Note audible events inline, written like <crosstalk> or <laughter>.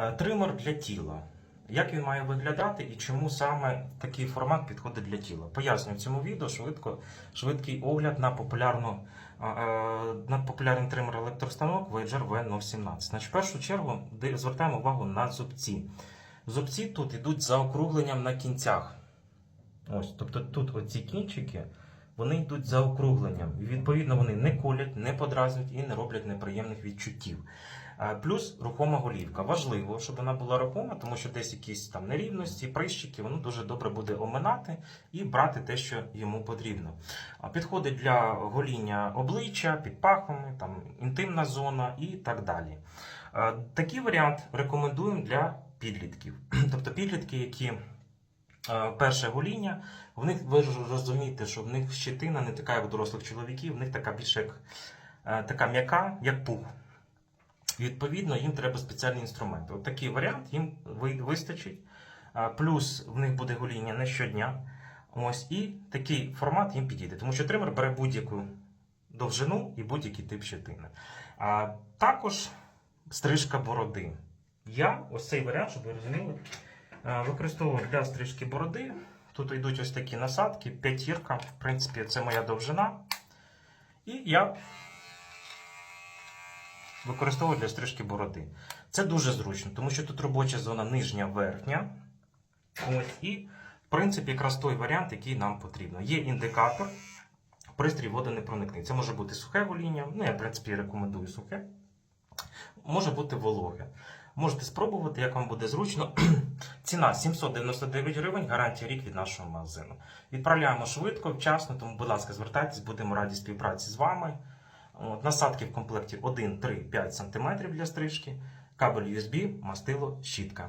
Е, Тример для тіла. Як він має виглядати і чому саме такий формат підходить для тіла? Поясню в цьому відео швидко, швидкий огляд на популярну е, е, на популярний тример електростанок Voyager V017. Значить, в першу чергу звертаємо увагу на зубці. Зубці тут йдуть за округленням на кінцях. Ось, тобто тут оці кінчики вони йдуть за округленням. І відповідно вони не колять, не подразнюють і не роблять неприємних відчуттів. Плюс рухома голівка. Важливо, щоб вона була рухома, тому що десь якісь там нерівності, прищики, воно дуже добре буде оминати і брати те, що йому потрібно. Підходить для гоління обличчя, під пахвами, там інтимна зона і так далі. Такий варіант рекомендуємо для підлітків. <clears throat> Тобто підлітки, які перше гоління, в них ви ж розумієте, що в них щетина не така, як у дорослих чоловіків, в них така більше як е, така м'яка, як пух. Відповідно, їм треба спеціальні інструменти. От такий варіант їм вистачить. Плюс в них буде гоління не щодня. Ось і такий формат їм підійде, тому що тример бере будь-яку довжину і будь-який тип щетини. А також стрижка бороди. Я ось цей варіант, щоб ви розуміли, е, використовував для стрижки бороди. Тут йдуть ось такі насадки, п'ятірка. В принципі, це моя довжина. І я використовую для стрижки бороди. Це дуже зручно, тому що тут робоча зона нижня, верхня. Ось, і, в принципі, якраз той варіант, який нам потрібно. Є індикатор, пристрій водонепроникний. Це може бути сухе гоління. Ну, я, в принципі, рекомендую сухе. Може бути вологе. Можете спробувати, як вам буде зручно. Ціна 799 гривень, гарантія рік від нашого магазину. Відправляємо швидко, вчасно, тому, будь ласка, звертайтесь, будемо раді співпраці з вами. От, насадки в комплекті 1, 3, 5 см для стрижки, кабель USB, мастило, щітка.